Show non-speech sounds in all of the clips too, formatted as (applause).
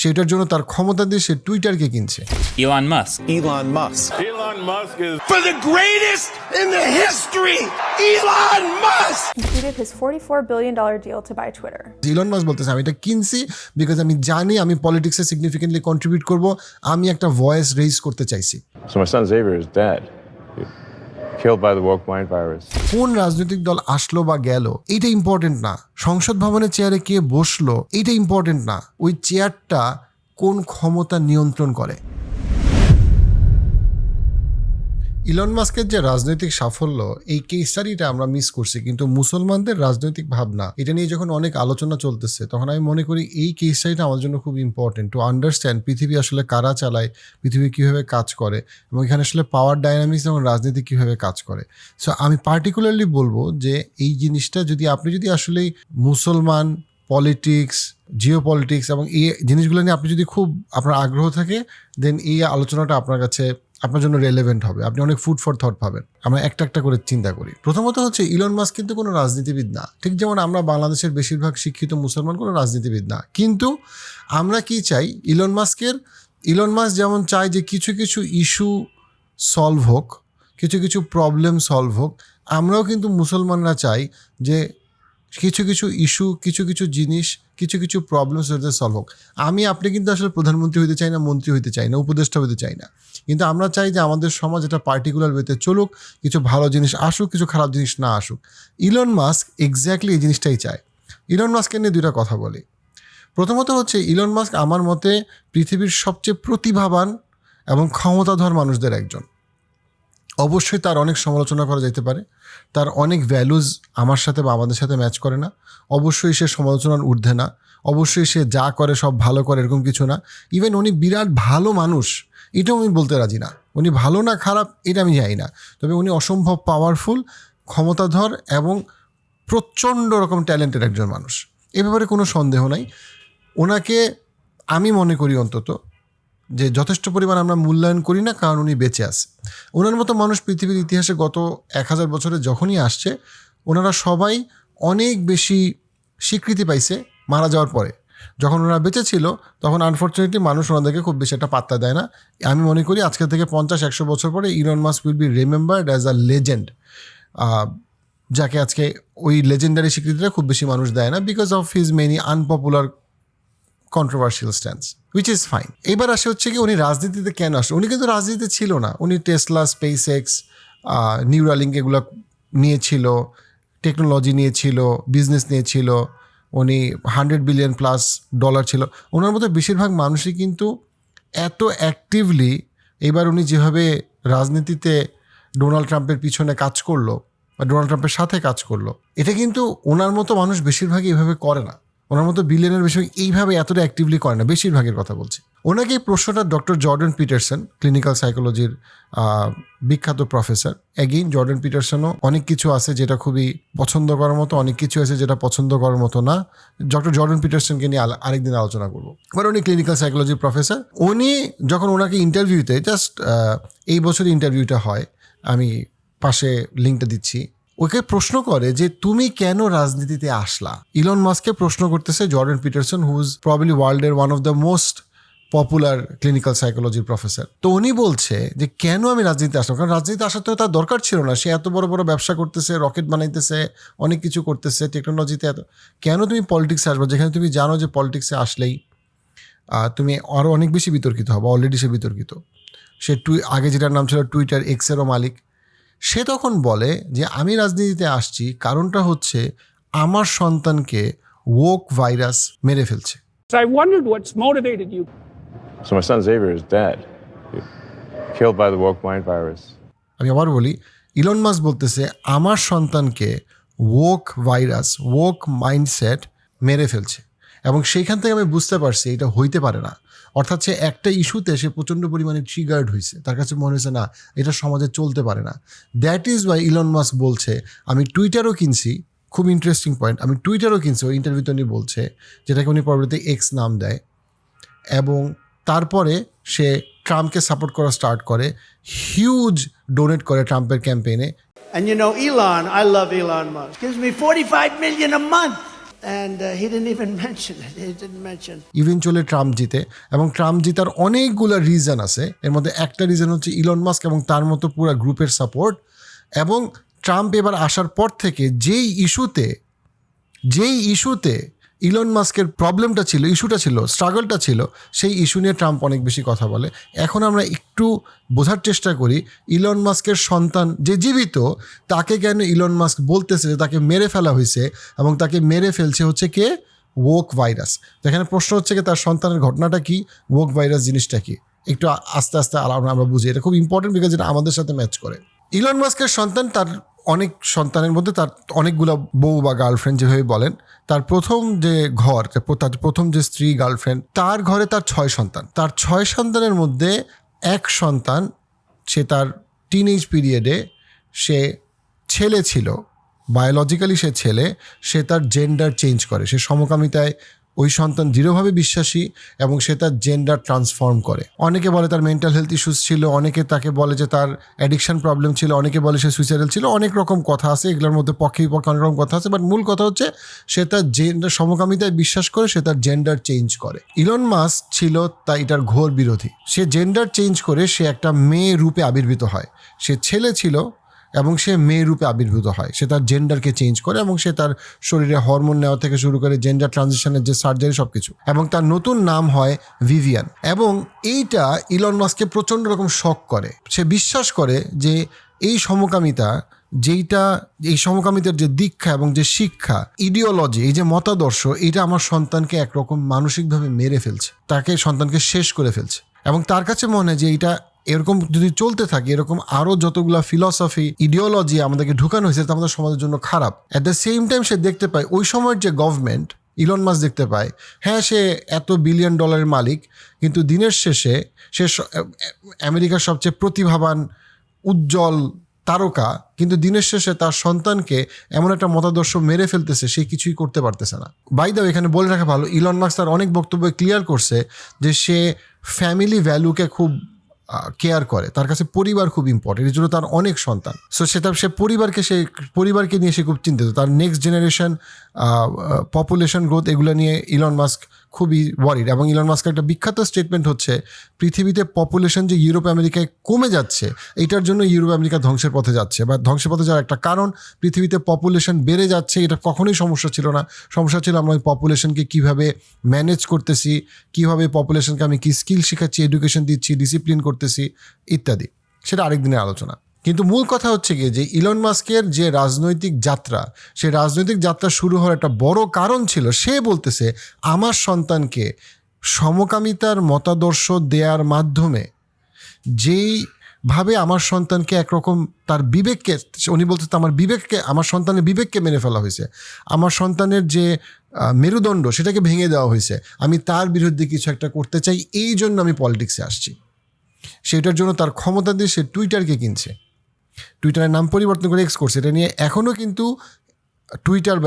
সেটার জন্য তার ক্ষমতা দিয়ে সে টুইটারকে কিনছে। Elon Musk Elon Musk Musk is for Musk he give his 44 billion dollar deal to Twitter Elon Musk বলতেছে আমি এটা কিনছি বিকজ আমি জানি আমি পলিটিক্সে সিগনিফিক্যান্টলি কন্ট্রিবিউট করব। আমি একটা ভয়েস রেজ করতে চাইছি। সো মাই কোন রাজনৈতিক দল আসলো বা গেল এটা ইম্পর্টেন্ট না। সংসদ ভবনের চেয়ারে কে বসল এটা ইম্পর্টেন্ট না। ওই চেয়ারটা কোন ক্ষমতা নিয়ন্ত্রণ করে? ইলন মাস্কের যে রাজনৈতিক সাফল্য, এই কেস স্টাডিটা আমরা মিস করছি। কিন্তু মুসলমানদের রাজনৈতিক ভাবনা, এটা নিয়ে যখন অনেক আলোচনা চলতেছে, তখন আমি মনে করি এই কেস স্টাডিটা আমার জন্য খুব ইম্পর্টেন্ট টু আন্ডারস্ট্যান্ড পৃথিবী আসলে কারা চালায়, পৃথিবী কীভাবে কাজ করে এবং এখানে আসলে পাওয়ার ডাইনামিক্স এবং রাজনীতি কীভাবে কাজ করে। সো আমি পার্টিকুলারলি বলব যে এই জিনিসটা যদি, আপনি যদি আসলেই মুসলমান পলিটিক্স জিও পলিটিক্স এবং এই জিনিসগুলো নিয়ে আপনি যদি খুব আপনার আগ্রহ থাকে দেন এই আলোচনাটা আপনার কাছে আপনার জন্য রেলেভেন্ট হবে। আপনি অনেক ফুড ফর থট পাবেন। আমরা একটা একটা করে চিন্তা করি। প্রথমত হচ্ছে ইলন মাস কিন্তু কোনো রাজনীতিবিদ না। ঠিক যেমন আমরা বাংলাদেশের বেশিরভাগ শিক্ষিত মুসলমান কোনো রাজনীতিবিদ না। কিন্তু আমরা কি চাই? ইলন মাস্কের ইলন মাস্ক যেমন চায় যে কিছু কিছু ইস্যু সলভ হোক, কিছু কিছু প্রবলেম সলভ হোক, আমরাও কিন্তু মুসলমানরা চাই যে কিছু কিছু ইস্যু, কিছু কিছু জিনিস, কিছু কিছু প্রবলেমস যাতে সলভ হোক। আমি, আপনি কিন্তু আসলে প্রধানমন্ত্রী হইতে চাই না, মন্ত্রী হইতে চাই না, উপদেষ্টা হইতে চাই না। কিন্তু আমরা চাই যে আমাদের সমাজ এটা পার্টিকুলার ওয়েতে চলুক, কিছু ভালো জিনিস আসুক, কিছু খারাপ জিনিস না আসুক। ইলন মাস্ক এক্স্যাক্টলি এই জিনিসটাই চায়। ইলন মাস্ককে নিয়ে দুইটা কথা বলি। প্রথমত হচ্ছে ইলন মাস্ক আমার মতে পৃথিবীর সবচেয়ে প্রতিভাবান এবং ক্ষমতাধর মানুষদের একজন। অবশ্যই তার অনেক সমালোচনা করা যেতে পারে। তার অনেক ভ্যালুজ আমার সাথে বা আমাদের সাথে ম্যাচ করে না। অবশ্যই সে সমালোচনার ঊর্ধ্বে না। অবশ্যই সে যা করে, সব ভালো করে এরকম কিছু না। ইভেন উনি বিরাট ভালো মানুষ, এটাও আমি বলতে রাজি না। উনি ভালো না খারাপ, এটা আমি জানি না। তবে উনি অসম্ভব পাওয়ারফুল ক্ষমতাধর এবং প্রচণ্ড রকম ট্যালেন্টেড একজন মানুষ। এ ব্যাপারে কোনো সন্দেহ নাই। ওনাকে আমি মনে করি অন্তত যে যথেষ্ট পরিমাণ আমরা মূল্যায়ন করি না, কারণ উনি বেঁচে আছে। ওনার মতো মানুষ পৃথিবীর ইতিহাসে গত এক হাজার বছরে যখনই আসছে, ওনারা সবাই অনেক বেশি স্বীকৃতি পাইছে মারা যাওয়ার পরে। যখন ওনারা বেঁচে ছিল, তখন আনফর্চুনেটলি মানুষ ওনাদেরকে খুব বেশি একটা পাত্তা দেয় না। আমি মনে করি আজকে থেকে পঞ্চাশ, একশো বছর পরে Elon Musk will be remembered as a legend যাকে আজকে ওই লেজেন্ডারি স্বীকৃতিটা খুব বেশি মানুষ দেয় না because of his many unpopular controversial stance which is fine এবার আসে হচ্ছে কি উনি রাজনীতিতে কেন আসলো? উনি কিন্তু রাজনীতিতে ছিল না। উনি টেসলা স্পেস এক্স নিউরালিঙ্ক এগুলো নিয়েছিল টেকনোলজি নিয়েছিল বিজনেস নিয়েছিল, উনি হান্ড্রেড বিলিয়ন প্লাস ডলার ছিল। ওনার মতো বেশিরভাগ মানুষই কিন্তু এত অ্যাক্টিভলি এবার উনি যেভাবে রাজনীতিতে ডোনাল্ড ট্রাম্পের পিছনে কাজ করল বা ডোনাল্ড ট্রাম্পের সাথে কাজ করল, এটা কিন্তু ওনার মতো মানুষ বেশিরভাগই এভাবে করে না। ওনার মতো বিলিয়নের বিষয় এইভাবে এতটা অ্যাক্টিভলি করে না, বেশিরভাগের কথা বলছি। ওনাকে এই প্রশ্নটা ডক্টর জর্ডন পিটারসন ক্লিনিক্যাল সাইকোলজির বিখ্যাত প্রফেসর অ্যাগেইন জর্ডন পিটারসনও অনেক কিছু আছে যেটা খুবই পছন্দ করার মতো, অনেক কিছু আছে যেটা পছন্দ করার মতো না। ডক্টর জর্ডন পিটারসনকে নিয়ে আরেকদিন আলোচনা করব। এবার উনি ক্লিনিক্যাল সাইকোলজির প্রফেসর উনি যখন ওনাকে ইন্টারভিউতে জাস্ট এই বছর ইন্টারভিউটা হয়, আমি পাশে লিঙ্কটা দিচ্ছি। ওকে প্রশ্ন করে যে, তুমি কেন রাজনীতিতে আসলা? ইলন মাস্ককে প্রশ্ন করতেছে Jordan Peterson who is probably ওয়ার্ল্ডের one of the most popular clinical সাইকোলজির professor তো উনি বলছে যে, কেন আমি রাজনীতিতে আসলাম? কারণ রাজনীতিতে আসার তো তার দরকার ছিল না। সে এত বড় বড় ব্যবসা করতেছে, রকেট বানাইতেছে, অনেক কিছু করতেছে টেকনোলজিতে এত। কেন তুমি পলিটিক্সে আসবে? যেখানে তুমি জানো যে পলিটিক্সে আসলেই তুমি আরও অনেক বেশি বিতর্কিত হবে অলরেডি সে বিতর্কিত। সে টুই আগে যেটার নাম ছিল টুইটার এক্সেরও মালিক। সে তখন বলে যে আমি রাজনীতিতে আসছি কারণটা হচ্ছে আমার সন্তানকে ওক ভাইরাস মেরে ফেলছে So I wondered what's motivated you. So my son Xavier is dead, killed by the woke mind virus. আমি আবার বলি ইলন মাস বলতেছে আমার সন্তানকে ওক ভাইরাস ওক মাইন্ডসেট মেরে ফেলছে এবং সেইখান থেকে আমি বুঝতে পারছি এটা হইতে পারে না অর্থাৎ সে একটা ইস্যুতে সে প্রচণ্ড পরিমাণে ট্রিগার্ড হয়েছে তার কাছে মনে হয়েছে না এটা সমাজে চলতে পারে না। That is why Elon Musk বলছে আমি টুইটারও কিনছি। খুব ইন্টারেস্টিং পয়েন্ট আমি টুইটারও কিনছি। ওই ইন্টারভিউতে উনি বলছে যেটাকে উনি পরবর্তী এক্স নাম দেয়। এবং তারপরে সে ট্রাম্পকে সাপোর্ট করা স্টার্ট করে হিউজ ডোনেট করে ট্রাম্পের ক্যাম্পেইনে And you know, Elon, I love Elon Musk. Gives me 45 million a month. Uh, (laughs) eventually Trump জিতে এবং ট্রাম্প জিতার অনেকগুলো রিজন আছে। এর মধ্যে একটা রিজন হচ্ছে ইলন মাস্ক এবং তার মতো পুরো গ্রুপের সাপোর্ট এবং ট্রাম্প এবার আসার পর থেকে যেই ইস্যুতে যেই ইস্যুতে ইলন মাস্কের প্রবলেমটা ছিল ইস্যুটা ছিল স্ট্রাগলটা ছিল, সেই ইস্যু নিয়ে ট্রাম্প অনেক বেশি কথা বলে। এখন আমরা একটু বোঝার চেষ্টা করি ইলন মাস্কের সন্তান যে জীবিত, তাকে কেন ইলন মাস্ক বলতেছে যে তাকে মেরে ফেলা হয়েছে এবং তাকে মেরে ফেলছে হচ্ছে কে? ওক ভাইরাস যেখানে প্রশ্ন হচ্ছে কি, তার সন্তানের ঘটনাটা কি? ওক ভাইরাস জিনিসটা কি? একটু আস্তে আস্তে আমরা বুঝি। এটা খুব ইম্পর্টেন্ট বিকজ এটা আমাদের সাথে ম্যাচ করে। ইলন মাস্কের সন্তান তার অনেক সন্তানের মধ্যে তার অনেকগুলো বউ বা গার্লফ্রেন্ড যেভাবে বলেন, তার প্রথম যে ঘর তার প্রথম যে স্ত্রী গার্লফ্রেন্ড তার ঘরে তার ছয় সন্তান। তার ছয় সন্তানের মধ্যে এক সন্তান, সে তার টিনেজ পিরিয়ডে সে ছেলে ছিল। বায়োলজিক্যালি সে ছেলে, সে তার জেন্ডার চেঞ্জ করে। সে সমকামিতায় ওই সন্তান দৃঢ়ভাবে বিশ্বাসী এবং সে তার জেন্ডার ট্রান্সফর্ম করে। অনেকে বলে তার মেন্টাল হেলথ ইস্যুস ছিল, অনেকে তাকে বলে যে তার অ্যাডিকশন প্রবলেম ছিল, অনেকে বলে সে সুইসাইডাল ছিল, অনেক রকম কথা আছে, এগুলোর মধ্যে পক্ষে বিপক্ষে অনেক রকম কথা আছে বাট মূল কথা হচ্ছে সে তার জেন্ডার সমকামিতায় বিশ্বাস করে, সে তার জেন্ডার চেঞ্জ করে। ইলন মাস ছিল তা এটার ঘোর বিরোধী। সে জেন্ডার চেঞ্জ করে সে একটা মেয়ে রূপে আবির্ভূত হয়। সে ছেলে ছিল এবং সে মেয়ে রূপে আবির্ভূত হয়। সে তার জেন্ডারকে চেঞ্জ করে এবং সে তার শরীরে হরমোন নেওয়া থেকে শুরু করে জেন্ডার ট্রানজিশনের যে সার্জারি সব কিছু এবং তার নতুন নাম হয় ভিভিয়ান এবং এইটা ইলন মাস্ককে প্রচণ্ড রকম শখ করে। সে বিশ্বাস করে যে এই সমকামিতা, যেইটা, এই সমকামিতার যে দীক্ষা এবং যে শিক্ষা ইডিওলজি এই যে মতাদর্শ এটা আমার সন্তানকে একরকম মানসিকভাবে মেরে ফেলছে। তাকে সন্তানকে শেষ করে ফেলছে। এবং তার কাছে মনে হয় যে এটা এরকম যদি চলতে থাকে, এরকম আরও যতগুলা ফিলসফি ইডিওলজি আমাদেরকে ঢুকানো হয়েছে তা আমাদের সমাজের জন্য খারাপ। অ্যাট দ্য সেম টাইম সে দেখতে পায়, ওই সময়ের যে গভর্নমেন্ট ইলন মাস দেখতে পায় হ্যাঁ সে এত বিলিয়ন ডলারের মালিক, কিন্তু দিনের শেষে সে আমেরিকার সবচেয়ে প্রতিভাবান, উজ্জ্বল তারকা, কিন্তু দিনের শেষে তার সন্তানকে এমন একটা মতাদর্শ মেরে ফেলতেছে, সে কিছুই করতে পারতেছে না। বাই দাও এখানে বলে রাখা ভালো ইলন মার্কস তার অনেক বক্তব্য ক্লিয়ার করছে যে সে ফ্যামিলি ভ্যালুকে খুব কেয়ার করে। তার কাছে পরিবার খুব ইম্পর্টেন্ট এর জন্য তার অনেক সন্তান। সো সেটা সে পরিবারকে সে পরিবারকে নিয়ে সে খুব চিন্তিত। তার নেক্সট জেনারেশন পপুলেশন গ্রোথ এগুলো নিয়ে ইলন মাস্ক খুবই ওয়ারিড এবং ইলন মাস্কের একটা বিখ্যাত স্টেটমেন্ট হচ্ছে, পৃথিবীতে পপুলেশন যে ইউরোপ আমেরিকায় কমে যাচ্ছে, এটার জন্য ইউরোপ আমেরিকা ধ্বংসের পথে যাচ্ছে। বা ধ্বংসের পথে যাওয়ার একটা কারণ, পৃথিবীতে পপুলেশন বেড়ে যাচ্ছে, এটা কখনোই সমস্যা ছিল না। সমস্যা ছিল আমরা ওই পপুলেশনকে কীভাবে ম্যানেজ করতেছি, কীভাবে পপুলেশনকে আমি কী স্কিল শেখাচ্ছি এডুকেশন দিচ্ছি ডিসিপ্লিন করতেছি, ইত্যাদি। সেটা আরেক দিনের আলোচনা। কিন্তু মূল কথা হচ্ছে গিয়ে যে ইলন মাস্কের যে রাজনৈতিক যাত্রা, সেই রাজনৈতিক যাত্রা শুরু হওয়ার একটা বড় কারণ ছিল। সে বলতেছে, আমার সন্তানকে সমকামিতার মতাদর্শ দেওয়ার মাধ্যমে যেই ভাবে আমার সন্তানকে একরকম তার বিবেককে, উনি বলতে আমার বিবেককে, আমার সন্তানের বিবেককে মেরে ফেলা হয়েছে। আমার সন্তানের যে মেরুদণ্ড, সেটাকে ভেঙে দেওয়া হয়েছে। আমি তার বিরুদ্ধে কিছু একটা করতে চাই। এই জন্য আমি পলিটিক্সে আসছি। সেটার জন্য তার ক্ষমতা দিয়ে সে টুইটারকে কিনছে। টুইটারের নাম পরিবর্তন করে এক্স করছে, এটা নিয়ে এখনও কিন্তু টুইটার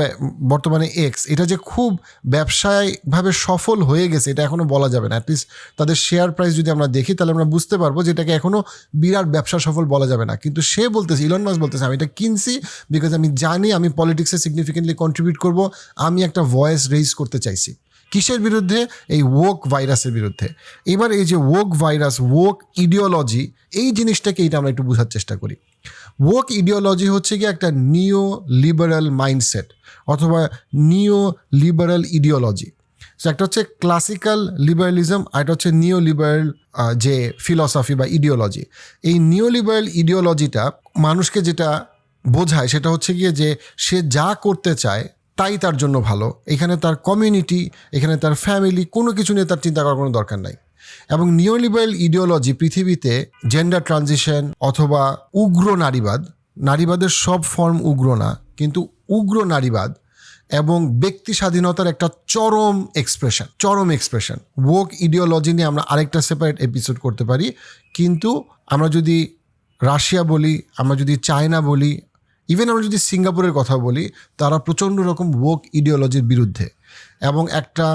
বর্তমানে এক্স এটা যে খুব ব্যবসায়িকভাবে সফল হয়ে গেছে, এটা এখনও বলা যাবে না। অ্যাটলিস্ট তাদের শেয়ার প্রাইস যদি আমরা দেখি, তাহলে আমরা বুঝতে পারব যে এটাকে এখনও বিরাট ব্যবসা সফল বলা যাবে না। কিন্তু সে বলতেছে ইলন মাস বলতেছে, আমি এটা কিনছি বিকজ আমি জানি আমি পলিটিক্সে সিগনিফিকেন্টলি কন্ট্রিবিউট করব, আমি একটা ভয়েস রেইজ করতে চাইছি। কিসের বিরুদ্ধে? এই ওক ভাইরাসের বিরুদ্ধে। এবার এই যে ওক ভাইরাস ওক ইডিওলজি এই জিনিসটাকে এটা আমরা একটু বোঝার চেষ্টা করি। ওক ইডিওলজি হচ্ছে কি একটা নিও লিবারাল মাইন্ডসেট অথবা নিও লিবারাল ইডিওলজি সো একটা হচ্ছে ক্লাসিক্যাল লিবারালিজম আর একটা হচ্ছে নিও লিবারাল যে ফিলসফি বা ইডিওলজি এই নিও লিবারাল ইডিওলজিটা মানুষকে যেটা বোঝায় সেটা হচ্ছে গিয়ে যে সে যা করতে চায় তাই তার জন্য ভালো। এখানে তার কমিউনিটি এখানে তার ফ্যামিলি কোনো কিছু নিয়ে তার চিন্তা করার কোনো দরকার নাই। এবং নিওলিবারাল ইডিওলজি পৃথিবীতে জেন্ডার ট্রানজিশন অথবা উগ্র নারীবাদ, নারীবাদের সব ফর্ম উগ্র না, কিন্তু উগ্র নারীবাদ এবং ব্যক্তি স্বাধীনতার একটা চরম এক্সপ্রেশন চরম এক্সপ্রেশন ওক ইডিওলজি নিয়ে আমরা আরেকটা সেপারেট এপিসোড করতে পারি, কিন্তু আমরা যদি রাশিয়া বলি, আমরা যদি চায়না বলি ইভেন আমরা যদি সিঙ্গাপুরের কথা বলি, তারা প্রচণ্ড রকম ওক ইডিওলজির বিরুদ্ধে। এবং একটা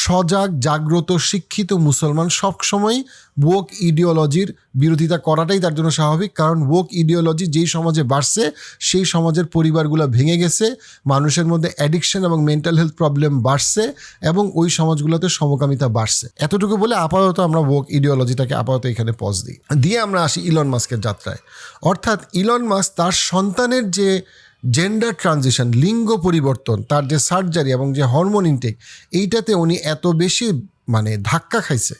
সজাগ, জাগ্রত, শিক্ষিত মুসলমান সবসময় ওক ইডিওলজির বিরোধিতা করাটাই তার জন্য স্বাভাবিক। কারণ ওক ইডিওলজি যেই সমাজে বাড়ছে, সেই সমাজের পরিবারগুলো ভেঙে গেছে, মানুষের মধ্যে অ্যাডিকশন এবং মেন্টাল হেলথ প্রবলেম বাড়ছে এবং ওই সমাজগুলোতে সমকামিতা বাড়ছে। এতটুকু বলে আপাতত আমরা ওক ইডিওলজিটাকে আপাতত এখানে পজ দিই। দিয়ে আমরা আসি ইলন মাস্কের যাত্রায়। অর্থাৎ ইলন মাস্ক তার সন্তানের যে জেন্ডার ট্রানজিশন লিঙ্গ পরিবর্তন, তার যে সার্জারি এবং যে হরমোন ইনটেক এইটাতে উনি এত বেশি মানে ধাক্কা খাইছে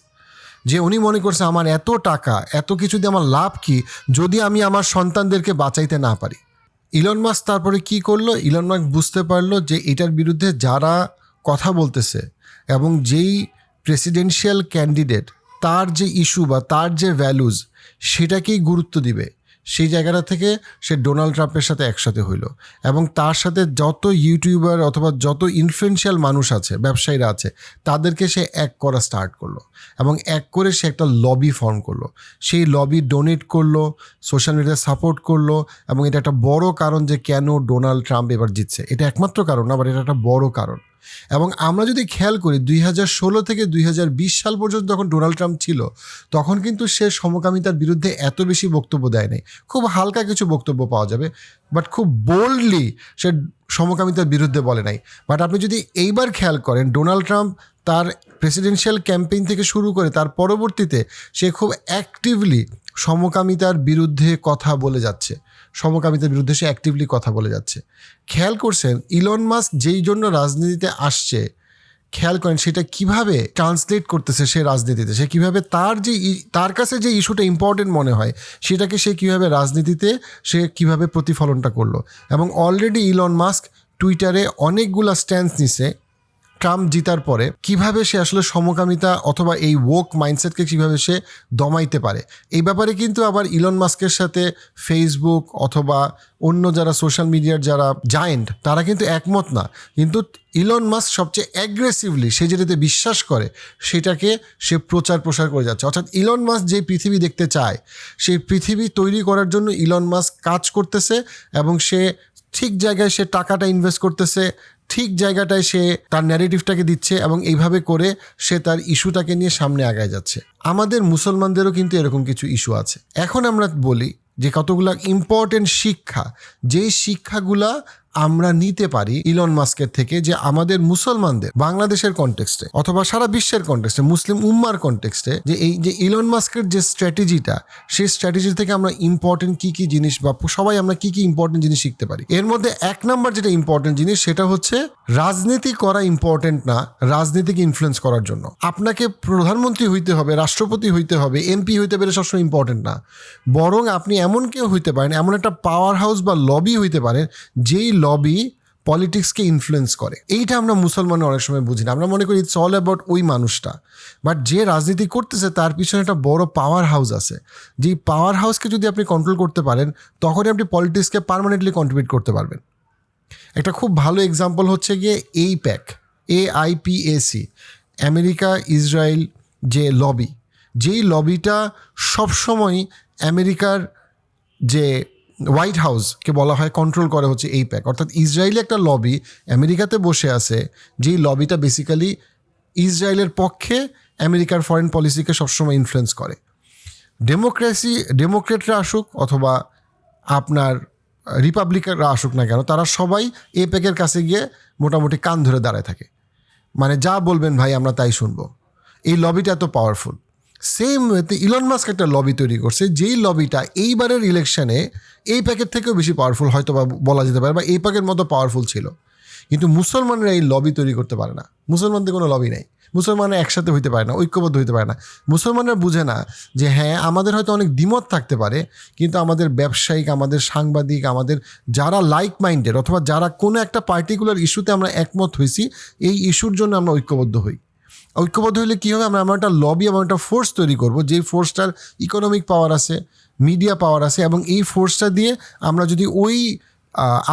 যে উনি মনে করছে আমার এত টাকা, এত কিছু দিয়ে আমার লাভ কি যদি আমি আমার সন্তানদেরকে বাঁচাইতে না পারি? ইলন মাস্ক তারপরে কি করল? ইলন মাস্ক বুঝতে পারল যে এটার বিরুদ্ধে যারা কথা বলতেছে এবং যেই প্রেসিডেন্সিয়াল ক্যান্ডিডেট তার যে ইস্যু বা তার যে ভ্যালুজ সেটাকেই গুরুত্ব দিবে। সেই জায়গাটা থেকে সে ডোনাল্ড ট্রাম্পের সাথে একসাথে হইল। এবং তার সাথে যত ইউটিউবার অথবা যত ইনফ্লুয়েন্সিয়াল মানুষ আছে, ব্যবসায়ীরা আছে, তাদেরকে সে এক করা স্টার্ট করল। এবং এক করে সে একটা লবি ফর্ম করল। সেই লবি ডোনেট করল সোশ্যাল মিডিয়া সাপোর্ট করল এবং এটা একটা বড় কারণ যে কেন ডোনাল্ড ট্রাম্প এবার জিতছে। এটা একমাত্র কারণ বাট এটা একটা বড় কারণ। এবং আমরা যদি খেয়াল করি দুই হাজার ষোলো থেকে দুই হাজার বিশ সাল পর্যন্ত যখন ডোনাল্ড ট্রাম্প ছিল, তখন কিন্তু সে সমকামিতার বিরুদ্ধে এত বেশি বক্তব্য দেয় নাই খুব হালকা কিছু বক্তব্য পাওয়া যাবে বাট খুব বোল্ডলি সে সমকামিতার বিরুদ্ধে বলে নাই। বাট আপনি যদি এইবার খেয়াল করেন, ডোনাল্ড ট্রাম্প তার প্রেসিডেন্সিয়াল ক্যাম্পেইন থেকে শুরু করে তার পরবর্তীতে সে খুব অ্যাক্টিভলি সমকামিতার বিরুদ্ধে কথা বলে যাচ্ছে। সমকামিতার বিরুদ্ধে সে অ্যাক্টিভলি কথা বলে যাচ্ছে। খেয়াল করছেন ইলন মাস্ক যেই জন্য রাজনীতিতে আসছে, খেয়াল করেন সেটা কীভাবে ট্রান্সলেট করতেছে সে রাজনীতিতে? সে কীভাবে তার যে তার কাছে যে ইস্যুটা ইম্পর্টেন্ট মনে হয়, সেটাকে সে কীভাবে রাজনীতিতে, সে কীভাবে প্রতিফলনটা করল? এবং অলরেডি ইলন মাস্ক টুইটারে অনেকগুলা স্ট্যান্স নিছে ট্রাম্প জিতার পরে কীভাবে সে আসলে সমকামিতা অথবা এই ওক মাইন্ডসেটকে কীভাবে সে দমাইতে পারে? এই ব্যাপারে কিন্তু আবার ইলন মাস্কের সাথে ফেসবুক অথবা অন্য যারা সোশ্যাল মিডিয়ার যারা জায়েন্ট তারা কিন্তু একমত না। কিন্তু ইলন মাস্ক সবচেয়ে অ্যাগ্রেসিভলি সে যেটাতে বিশ্বাস করে, সেটাকে সে প্রচার প্রসার করে যাচ্ছে। অর্থাৎ ইলন মাস্ক যে পৃথিবী দেখতে চায়, সেই পৃথিবী তৈরি করার জন্য ইলন মাস্ক কাজ করতেছে এবং সে ঠিক জায়গায় সে টাকাটা ইনভেস্ট করতেছে ঠিক জায়গাটায় সে তার ন্যারেটিভটাকে দিচ্ছে এবং এইভাবে করে সে তার ইস্যুটাকে নিয়ে সামনে আগায় যাচ্ছে। আমাদের মুসলমানদেরও কিন্তু এরকম কিছু ইস্যু আছে। এখন আমরা বলি যে কতগুলা ইম্পর্টেন্ট শিক্ষা, যেই শিক্ষাগুলা আমরা নিতে পারি ইলন মাস্কের থেকে যে আমাদের মুসলমানদের বাংলাদেশের কনটেক্সটে অথবা সারা বিশ্বের কনটেক্সটে মুসলিম উম্মার কনটেক্সটে যে এই যে ইলন মাস্কের যে স্ট্র্যাটেজিটা সেই স্ট্র্যাটেজি থেকে আমরা ইম্পর্টেন্ট কি কি জিনিস বা সবাই আমরা কি কি ইম্পর্টেন্ট জিনিস শিখতে পারি। এর মধ্যে এক নাম্বার যেটা ইম্পর্টেন্ট জিনিস সেটা হচ্ছে রাজনীতি করা ইম্পর্টেন্ট না রাজনীতিকে ইনফ্লুয়েন্স করার জন্য। আপনাকে প্রধানমন্ত্রী হইতে হবে, রাষ্ট্রপতি হইতে হবে এমপি হইতে পারে সবসময় ইম্পর্টেন্ট না। বরং আপনি এমন কেউ হইতে পারেন, এমন একটা পাওয়ার হাউস বা লবি হইতে পারেন, যেই লবি পলিটিক্সকে ইনফ্লুয়েন্স করে। এইটা আমরা মুসলমানের অনেক সময় বুঝি না। আমরা মনে করি ইটস অল অ্যাবাউট ওই মানুষটা। বাট যে রাজনীতি করতেছে, তার পিছনে একটা বড় পাওয়ার হাউস আছে। যেই পাওয়ার হাউসকে যদি আপনি কন্ট্রোল করতে পারেন, তখনই আপনি পলিটিক্সকে পারমানেন্টলি কন্ট্রিবিউট করতে পারবেন। একটা খুব ভালো এক্সাম্পল হচ্ছে গিয়ে এই প্যাক এ আইপিএসি আমেরিকা ইসরায়েল যে লবি যেই লবিটা সবসময় আমেরিকার যে হোয়াইট হাউসকে বলা হয় কন্ট্রোল করে হচ্ছে এই প্যাক অর্থাৎ ইসরায়েলি একটা লবি আমেরিকাতে বসে আছে, যেই লবিটা বেসিক্যালি ইসরায়েলের পক্ষে আমেরিকার ফরেন পলিসিকে সবসময় ইনফ্লুয়েন্স করে। ডেমোক্রেসি ডেমোক্রেটরা আসুক অথবা আপনার রিপাবলিকানরা আসুক না কেন, তারা সবাই এ প্যাকের কাছে গিয়ে মোটামুটি কান ধরে দাঁড়ায় থাকে। মানে যা বলবেন ভাই আমরা তাই শুনব। এই লবিটা এত পাওয়ারফুল সেম ইলন মাস্ক একটা লবি তৈরি করছে, যেই লবিটা এইবারের ইলেকশনে এই প্যাকের থেকেও বেশি পাওয়ারফুল হয়তো বা বলা যেতে পারে বা এই প্যাকের মতো পাওয়ারফুল ছিল। কিন্তু মুসলমানরা এই লবি তৈরি করতে পারে না। মুসলমানদের কোনো লবি নেই। মুসলমানরা একসাথে হইতে পারে না, ঐক্যবদ্ধ হইতে পারে না। মুসলমানরা বুঝে না যে হ্যাঁ আমাদের হয়তো অনেক দ্বিমত থাকতে পারে, কিন্তু আমাদের ব্যবসায়িক, আমাদের সাংবাদিক, আমাদের যারা লাইক মাইন্ডেড অথবা যারা কোনো একটা পার্টিকুলার ইস্যুতে আমরা একমত হয়েছি এই ইস্যুর জন্য আমরা ঐক্যবদ্ধ হই। ঐক্যবদ্ধ হলে কী হবে? আমরা আমরা একটা লবি এবং একটা ফোর্স তৈরি করব, যেই ফোর্সটার ইকোনমিক পাওয়ার আছে মিডিয়া পাওয়ার আছে, এবং এই ফোর্সটা দিয়ে আমরা যদি ওই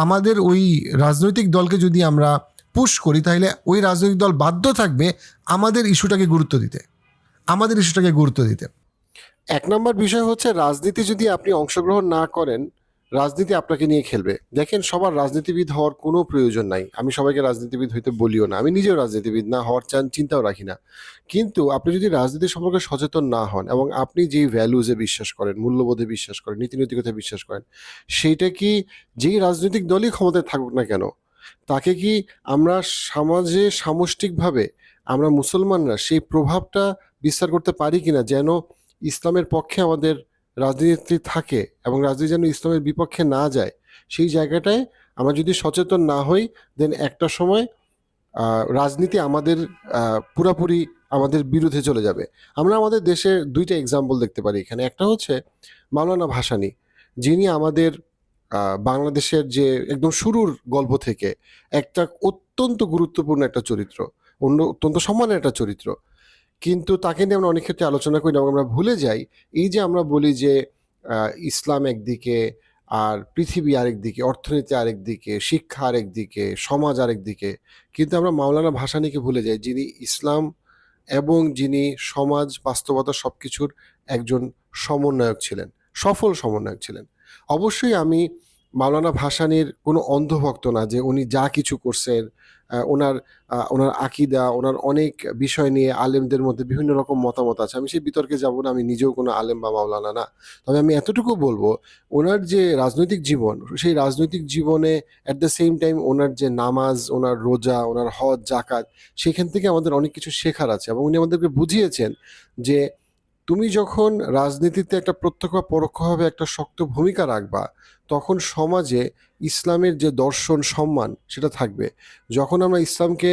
আমাদের ওই রাজনৈতিক দলকে যদি আমরা পুশ করি, তাহলে ওই রাজনৈতিক দল বাধ্য থাকবে আমাদের ইস্যুটাকে গুরুত্ব দিতে। আমাদের ইস্যুটাকে গুরুত্ব দিতে। এক নম্বর বিষয় হচ্ছে, রাজনীতি যদি আপনি অংশগ্রহণ না করেন রাজনীতি আপনাকে নিয়ে খেলবে। দেখেন, সবার রাজনীতিবিদ হওয়ার কোনো প্রয়োজন নাই। আমি সবাইকে রাজনীতিবিদ হইতে বলিও না। আমি নিজেও রাজনীতিবিদ না হওয়ার চান, চিন্তাও রাখি না। কিন্তু আপনি যদি রাজনীতি সম্পর্কে সচেতন না হন এবং আপনি যেই ভ্যালুজে বিশ্বাস করেন, মূল্যবোধে বিশ্বাস করেন, নীতিনৈতিকতায় বিশ্বাস করেন সেইটা কি যেই রাজনৈতিক দলই ক্ষমতায় থাকুক না কেন, তাকে কি আমরা সমাজে সামষ্টিকভাবে আমরা মুসলমানরা সেই প্রভাবটা বিস্তার করতে পারি কিনা যেন ইসলামের পক্ষে আমাদের রাজনীতি থাকে এবং রাজনীতি যেন ইসলামের বিপক্ষে না যায়, সেই জায়গাটায় আমরা যদি সচেতন না হই দেন একটা সময় রাজনীতি আমাদের পুরাপুরি আমাদের বিরুদ্ধে চলে যাবে। আমরা আমাদের দেশের দুইটা এক্সাম্পল দেখতে পারি এখানে। একটা হচ্ছে মাওলানা ভাসানি, যিনি আমাদের বাংলাদেশের যে একদম শুরুর গল্প থেকে একটা অত্যন্ত গুরুত্বপূর্ণ একটা চরিত্র, অন্য অত্যন্ত সম্মানের একটা চরিত্র। কিন্তু তাকে নিয়ে আমরা অনেক ক্ষেত্রে আলোচনা করি এবং আমরা ভুলে যাই। এই যে আমরা বলি যে ইসলাম একদিকে আর পৃথিবী আরেক দিকে, অর্থনীতি আরেক দিকে, শিক্ষা আরেক দিকে, সমাজ আরেক দিকে, কিন্তু আমরা মাওলানা ভাসানীকে ভুলে যাই যিনি ইসলাম এবং যিনি সমাজ, বাস্তবতা সবকিছুর একজন সমন্বয়ক ছিলেন, সফল সমন্বয়ক ছিলেন। অবশ্যই আমি মাওলানা ভাসানীর কোনো অন্ধভক্ত না যে উনি যা কিছু করছেন ওনার ওনার আকিদা, ওনার অনেক বিষয় নিয়ে আলেমদের মধ্যে বিভিন্ন রকম মতামত আছে। আমি সেই বিতর্কে যাব না, আমি নিজেও কোনো আলেম বা মাওলানা না। তবে আমি এতটুকু বলব, ওনার যে রাজনৈতিক জীবন, সেই রাজনৈতিক জীবনে অ্যাট দ্য সেম টাইম ওনার যে নামাজ, ওনার রোজা, ওনার হজ জাকাত সেখান থেকে আমাদের অনেক কিছু শেখার আছে এবং উনি আমাদেরকে বুঝিয়েছেন যে তুমি যখন রাজনীতিতে একটা প্রত্যক্ষ বা পরোক্ষভাবে একটা শক্ত ভূমিকা রাখবা তখন সমাজে ইসলামের যে দর্শন, সম্মান, সেটা থাকবে। যখন আমরা ইসলামকে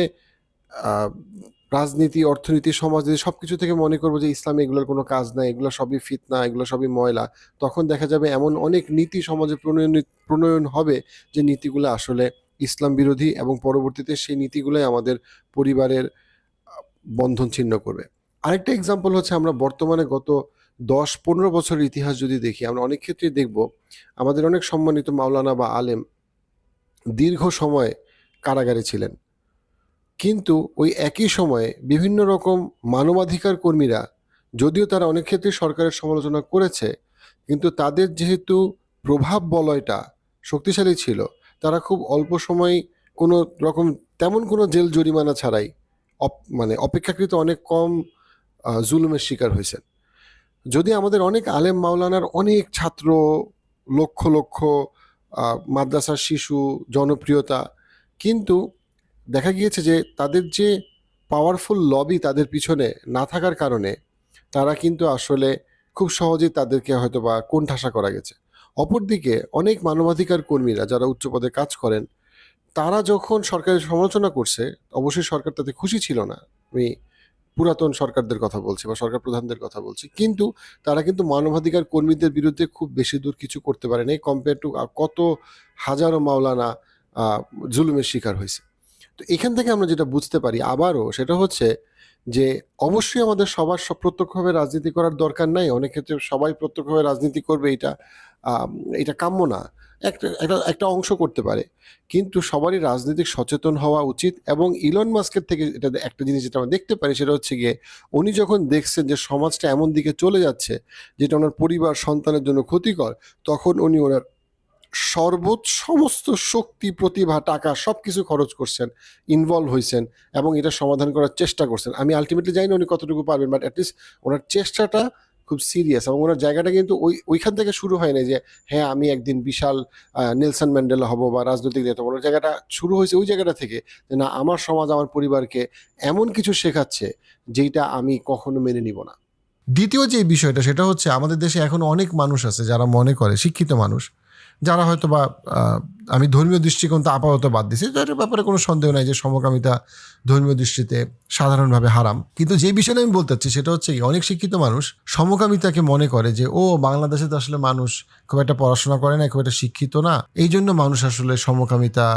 রাজনীতি, অর্থনীতি সমাজনীতি সব কিছু থেকে মনে করব যে ইসলামে এগুলোর কোনো কাজ নাই, এগুলো সবই ফিতনা, এগুলো সবই ময়লা, তখন দেখা যাবে এমন অনেক নীতি সমাজে প্রণয়ন প্রণয়ন হবে যে নীতিগুলো আসলে ইসলাম বিরোধী এবং পরবর্তীতে সেই নীতিগুলোই আমাদের পরিবারের বন্ধন ছিন্ন করবে। আরেকটা এক্সাম্পল হচ্ছে আমরা বর্তমানে গত দশ পনেরো বছরের ইতিহাস যদি দেখি, আমরা অনেক ক্ষেত্রেই দেখব, আমাদের অনেক সম্মানিত মাওলানা বা আলেম দীর্ঘ সময় কারাগারে ছিলেন। কিন্তু ওই একই সময়ে বিভিন্ন রকম মানবাধিকার কর্মীরা, যদিও তারা অনেক ক্ষেত্রে সরকারের সমালোচনা করেছে, কিন্তু তাদের যেহেতু প্রভাব বলয়টা শক্তিশালী ছিল, তারা খুব অল্প সময় কোনো রকম তেমন কোনো জেল জরিমানা ছাড়াই মানে অপেক্ষাকৃত অনেক কম জুলুমের শিকার হয়েছেন। যদি আমাদের অনেক আলেম মাওলানার অনেক ছাত্র, লক্ষ লক্ষ মাদ্রাসার শিশু, জনপ্রিয়তা, কিন্তু দেখা গিয়েছে যে তাদের যে পাওয়ারফুল লবি তাদের পিছনে না থাকার কারণে তারা কিন্তু আসলে খুব সহজেই তাদেরকে হয়তো বা কোণঠাসা করা গেছে। অপরদিকে অনেক মানবাধিকার কর্মীরা যারা উচ্চ পদে কাজ করেন, তারা যখন সরকারের সমালোচনা করছে, অবশ্যই সরকার তাতে খুশি ছিল না। আমি পুরাতন সরকারদের কথা বলছি বা সরকার প্রধানদের কথা বলছি। কিন্তু তারা কিন্তু মানবাধিকার কর্মীদের বিরুদ্ধে খুব বেশি দূর কিছু করতে পারেনি কম্পেয়ার টু কত হাজারো মাওলানা জুলুমের শিকার হয়েছে। তো এখান থেকে আমরা যেটা বুঝতে পারি আবারও সেটা হচ্ছে যে অবশ্যই আমাদের সবার সব প্রত্যক্ষভাবে রাজনীতি করার দরকার নাই। অনেক ক্ষেত্রে সবাই প্রত্যক্ষভাবে রাজনীতি করবে, এটা এটা কাম্য না। একটা একটা অংশ করতে পারে। কিন্তু সবারই রাজনৈতিক সচেতন হওয়া উচিত এবং ইলন মাস্কের থেকে এটা একটা জিনিস যেটা আমরা দেখতে পারি সেটা হচ্ছে গিয়ে উনি যখন দেখছেন যে সমাজটা এমন দিকে চলে যাচ্ছে যেটা ওনার পরিবার, সন্তানের জন্য ক্ষতিকর, তখন উনি ওনার সর্বোচ্চ সমস্ত শক্তি, প্রতিভা, টাকা সব কিছু খরচ করছেন ইনভলভ হয়েছেন এবং এটা সমাধান করার চেষ্টা করছেন। আমি আলটিমেটলি জানি না উনি কতটুকু পারবেন বাট অ্যাটলিস্ট ওনার চেষ্টাটা খুব সিরিয়াস এবং ওনার জায়গাটা কিন্তু ওই, ওইখান থেকে শুরু হয় না যে হ্যাঁ আমি একদিন বিশাল নেলসন ম্যান্ডেলা হব বা রাজনৈতিক নেতা। ওনার জায়গাটা শুরু হয়েছে ওই জায়গাটা থেকে যে, না, আমার সমাজ, আমার পরিবারকে এমন কিছু শেখাচ্ছে যেটা আমি কখনো মেনে নিব না দ্বিতীয় যে বিষয়টা, সেটা হচ্ছে আমাদের দেশে এখন অনেক মানুষ আছে যারা মনে করে, শিক্ষিত মানুষ যারা হয়তো বা আমি ধর্মীয় দৃষ্টিকোণ তো আপাতত বাদ দিছি এটার ব্যাপারে কোনো সন্দেহ নাই যে সমকামিতা ধর্মীয় দৃষ্টিতে সাধারণভাবে হারাম। কিন্তু যে বিষয়টা আমি বলতে চাচ্ছি সেটা হচ্ছে কি, অনেক শিক্ষিত মানুষ সমকামিতাকে মনে করে যে ও বাংলাদেশে তো আসলে মানুষ খুব একটা পড়াশোনা করে না খুব একটা শিক্ষিত না। এই জন্য মানুষ আসলে সমকামিতা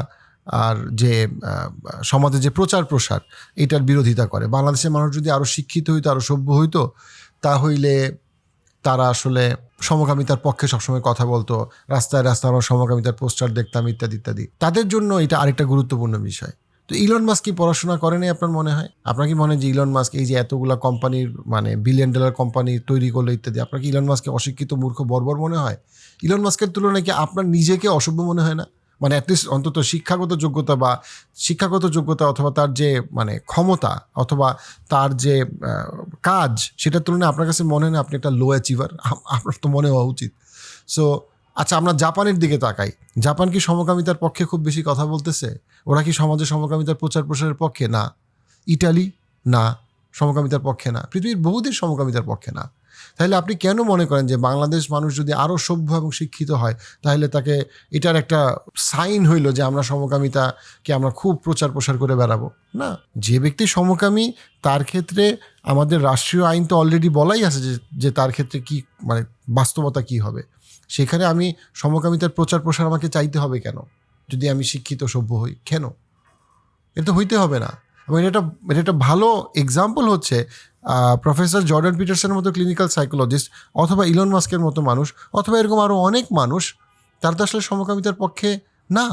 আর যে সমাজে যে প্রচার প্রসার এটার বিরোধিতা করে। বাংলাদেশের মানুষ যদি আরও শিক্ষিত হইতো আরও সভ্য হইতো তাহলে তারা আসলে সমকামিতার পক্ষে সবসময় কথা বলতো, রাস্তায় রাস্তায় আমরা সমকামিতার পোস্টার দেখতাম, ইত্যাদি ইত্যাদি। তাদের জন্য এটা আরেকটা গুরুত্বপূর্ণ বিষয়। তো ইলন মাস্ক কি পড়াশোনা করেনি আপনার মনে হয়? আপনার কি মনে হয় যে ইলন মাস্ক এই যে এতগুলা কোম্পানির মানে বিলিয়ন ডলার কোম্পানি তৈরি করল, ইত্যাদি, আপনার কি ইলন মাস্ককে অশিক্ষিত মূর্খ বর্বর মনে হয়? ইলন মাস্কের তুলনায় কি আপনার নিজেকে অসভ্য মনে হয় না? মানে অ্যাটলিস্ট অন্তত শিক্ষাগত যোগ্যতা বা শিক্ষাগত যোগ্যতা অথবা তার যে মানে ক্ষমতা অথবা তার যে কাজ, সেটার তুলনায় আপনার কাছে মনে হয় না আপনি একটা লো অ্যাচিভার আপনার তো মনে হওয়া উচিত। সো আচ্ছা আমরা জাপানের দিকে তাকাই। জাপান কি সমকামিতার পক্ষে খুব বেশি কথা বলতেছে? ওরা কি সমাজে সমকামিতার প্রচার প্রসারের পক্ষে না? ইটালি? না, সমকামিতার পক্ষে না। পৃথিবীর বহুদের সমকামিতার পক্ষে না। তাহলে আপনি কেন মনে করেন যে বাংলাদেশ মানুষ যদি আরও সভ্য এবং শিক্ষিত হয়, তাহলে তাকে এটার একটা সাইন হইল যে আমরা সমকামিতাকে আমরা খুব প্রচার প্রসার করে বেড়াবো? না। যে ব্যক্তি সমকামী, তার ক্ষেত্রে আমাদের রাষ্ট্রীয় আইন তো অলরেডি বলাই আছে যে যে তার ক্ষেত্রে কি মানে বাস্তবতা কি হবে? সেখানে আমি সমকামিতার প্রচার প্রসার আমাকে চাইতে হবে কেন? যদি আমি শিক্ষিত, সভ্য হই, কেন? এটা হইতে হবে না। এবং এটা এটা একটা ভালো এক্সাম্পল হচ্ছে প্রফেসর জর্ডান পিটারসনের মতো ক্লিনিক্যাল সাইকোলজিস্ট অথবা ইলন মাস্কের মতো মানুষ অথবা এরকম আরও অনেক মানুষ, তারা তো আসলে সমকামিতার পক্ষে না।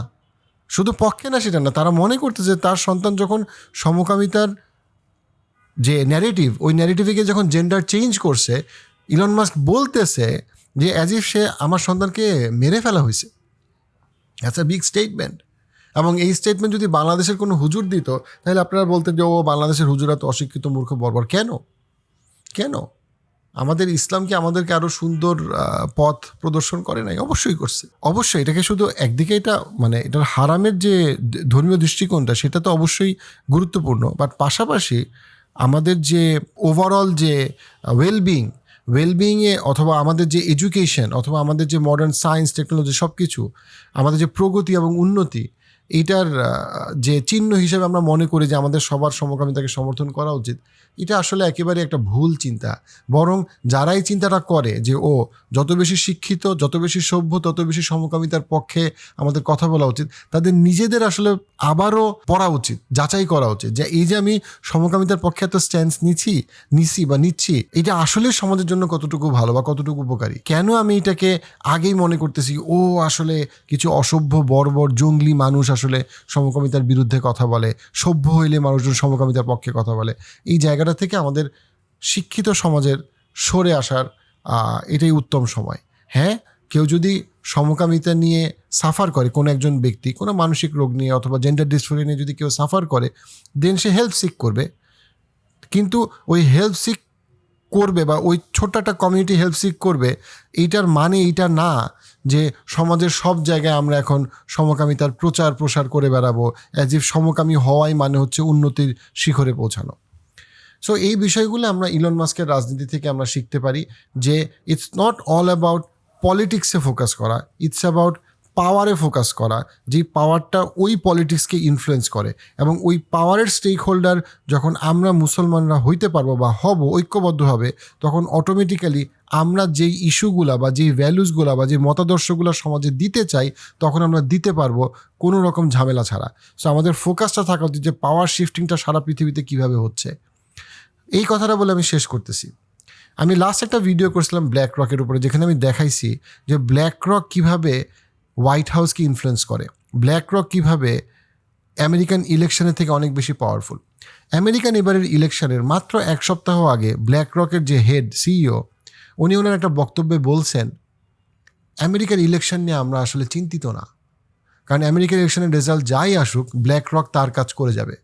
শুধু পক্ষে না সেটা না, তারা মনে করতেছে তার সন্তান যখন সমকামিতার যে ন্যারেটিভ ওই ন্যারেটিভকে যখন জেন্ডার চেঞ্জ করছে ইলন মাস্ক বলতেছে যে অ্যাজ ইফ সে আমার সন্তানকে মেরে ফেলা হয়েছে। দ্যাটস আ বিগ স্টেটমেন্ট এবং এই স্টেটমেন্ট যদি বাংলাদেশের কোনো হুজুর দিত, তাহলে আপনারা বলতেন যে, ও, বাংলাদেশের হুজুরা তো অশিক্ষিত মূর্খ, বর্বর। কেন? কেন? আমাদের ইসলাম কি আমাদেরকে আরও সুন্দর পথ প্রদর্শন করে নাই? অবশ্যই করছে। অবশ্যই, এটাকে শুধু একদিকে এটা মানে এটার হারামের যে ধর্মীয় দৃষ্টিকোণটা, সেটা তো অবশ্যই গুরুত্বপূর্ণ। বাট পাশাপাশি আমাদের যে ওভারঅল যে ওয়েলবিং ওয়েলবিংয়ে অথবা আমাদের যে এডুকেশন অথবা আমাদের যে মডার্ন সায়েন্স টেকনোলজি সব কিছু আমাদের যে প্রগতি এবং উন্নতি এইটার যে চিহ্ন হিসেবে আমরা মনে করি যে আমাদের সবার সমকামিতাকে সমর্থন করা উচিত। এটা আসলে একেবারে একটা ভুল চিন্তা। বরং যারাই চিন্তাটা করে যে, ও, যত বেশি শিক্ষিত, যত বেশি সভ্য, তত বেশি সমকামিতার পক্ষে আমাদের কথা বলা উচিত, তাদের নিজেদের আসলে আবারও পড়া উচিত, যাচাই করা উচিত যে, এই যে আমি সমকামিতার পক্ষে এত স্ট্যান্স নিচ্ছি নিচ্ছি বা নিচ্ছি, এটা আসলে সমাজের জন্য কতটুকু ভালো বা কতটুকু উপকারী? কেন আমি এটাকে আগেই মনে করতেছি ও আসলে কিছু অসভ্য, বর্বর, জঙ্গলি মানুষ আসলে সমকামিতার বিরুদ্ধে কথা বলে, সভ্য হইলে মানুষজন সমকামিতার পক্ষে কথা বলে? এই জায়গাটা থেকে আমাদের শিক্ষিত সমাজের সরে আসার এটাই উত্তম সময়। হ্যাঁ কেউ যদি সমকামিতা নিয়ে সাফার করে, কোনো একজন ব্যক্তি, কোনো মানসিক রোগ নিয়ে অথবা জেন্ডার ডিসফোরিয়া নিয়ে যদি কেউ সাফার করে দেন সে হেল্প সিক করবে। কিন্তু ওই হেল্প সিক করবে বা ওই ছোট্ট একটা কমিউনিটি হেল্প সিক করবে, এইটার মানে এইটা না যে সমাজের সব জায়গায় আমরা এখন সমকামিতার প্রচার প্রসার করে বেড়াবো অ্যাজ ইফ সমকামী হওয়াই মানে হচ্ছে উন্নতির শিখরে পৌঁছানো। সো এই বিষয়গুলো আমরা ইলন মাস্কের রাজনীতি থেকে আমরা শিখতে পারি যে ইটস নট অল অ্যাবাউট পলিটিক্সে ফোকাস করা ইটস অ্যাবাউট পাওয়ারে ফোকাস করা, যে পাওয়ারটা ওই পলিটিক্সকে ইনফ্লুয়েন্স করে এবং ওই পাওয়ারের স্টেক হোল্ডার যখন আমরা মুসলমানরা হইতে পারব বা হব, ঐক্যবদ্ধ হবে, তখন অটোমেটিক্যালি আমরা যেই ইস্যুগুলা বা যেই ভ্যালুসগুলা বা যে মতাদর্শগুলো সমাজে দিতে চাই, তখন আমরা দিতে পারব কোনো রকম ঝামেলা ছাড়া। সো আমাদের ফোকাসটা থাকা উচিত যে পাওয়ার শিফটিংটা সারা পৃথিবীতে কীভাবে হচ্ছে। এই কথাটা বলে আমি শেষ করতেছি। আমি লাস্ট একটা ভিডিও করেছিলাম ব্ল্যাক রকের উপরে, যেখানে আমি দেখাইছি যে ব্ল্যাক রক কীভাবে হোয়াইট হাউসকে ইনফ্লুয়েন্স করে। ব্ল্যাক রক কীভাবে আমেরিকান ইলেকশনের থেকে অনেক বেশি পাওয়ারফুল আমেরিকান এবারের ইলেকশনের মাত্র এক সপ্তাহ আগে ব্ল্যাক রকের যে হেড সিইও উনি ওনার একটা বক্তব্যে বলছেন আমেরিকার ইলেকশন নিয়ে আমরা আসলে চিন্তিত না। কারণ আমেরিকার ইলেকশনের রেজাল্ট যাই আসুক ব্ল্যাক রক তার কাজ করে যাবে।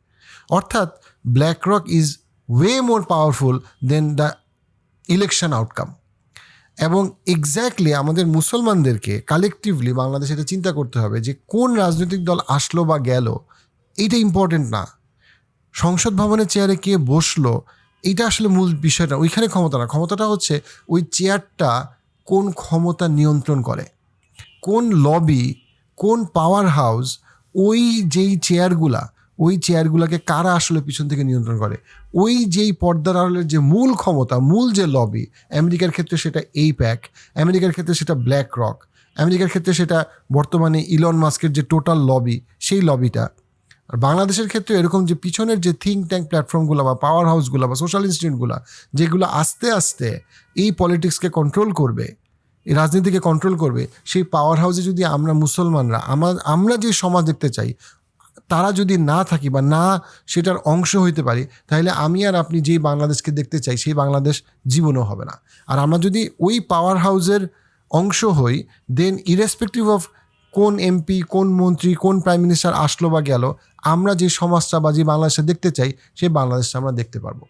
অর্থাৎ BlackRock is way more powerful than the election outcome এবং এক্স্যাক্টলি আমাদের মুসলমানদেরকে কালেকটিভলি বাংলাদেশে এটা চিন্তা করতে হবে যে কোন রাজনৈতিক দল আসলো বা গেল, এইটা ইম্পর্টেন্ট না। সংসদ ভবনের চেয়ারে কে বসল, এইটা আসলে মূল বিষয়টা। ওইখানে ক্ষমতা না। ক্ষমতাটা হচ্ছে ওই চেয়ারটা কোন ক্ষমতা নিয়ন্ত্রণ করে। কোন লবি কোন পাওয়ার হাউস ওই যেই চেয়ারগুলা ওই চেয়ারগুলোকে কারা আসলে পিছন থেকে নিয়ন্ত্রণ করে? ওই যেই পর্দার আড়ালের যে মূল ক্ষমতা, মূল যে লবি আমেরিকার ক্ষেত্রে সেটা এই প্যাক আমেরিকার ক্ষেত্রে সেটা ব্ল্যাক রক আমেরিকার ক্ষেত্রে সেটা বর্তমানে ইলন মাস্কের যে টোটাল লবি সেই লবিটা আর বাংলাদেশের ক্ষেত্রে এরকম যে পিছনের যে থিঙ্ক ট্যাঙ্ক প্ল্যাটফর্মগুলো বা পাওয়ার হাউসগুলো বা সোশ্যাল ইনস্টিটিউটগুলো যেগুলো আস্তে আস্তে এই পলিটিক্সকে কন্ট্রোল করবে, এই রাজনীতিকে কন্ট্রোল করবে, সেই পাওয়ার হাউসে যদি আমরা মুসলমানরা আমার আমরা যে সমাজ দেখতে চাই তারা যদি না থাকি বা না সেটার অংশ হইতে পারি, তাহলে আমি আর আপনি যেই বাংলাদেশকে দেখতে চাই, সেই বাংলাদেশ জীবনও হবে না। আর আমরা যদি ওই পাওয়ার হাউসের অংশ হই দেন ইরেসপেক্টিভ অফ কোন এমপি কোন মন্ত্রী, কোন প্রাইম মিনিস্টার আসলো বা গেল, আমরা যে সমাজটা বা যে বাংলাদেশে দেখতে চাই, সেই বাংলাদেশটা আমরা দেখতে পারব।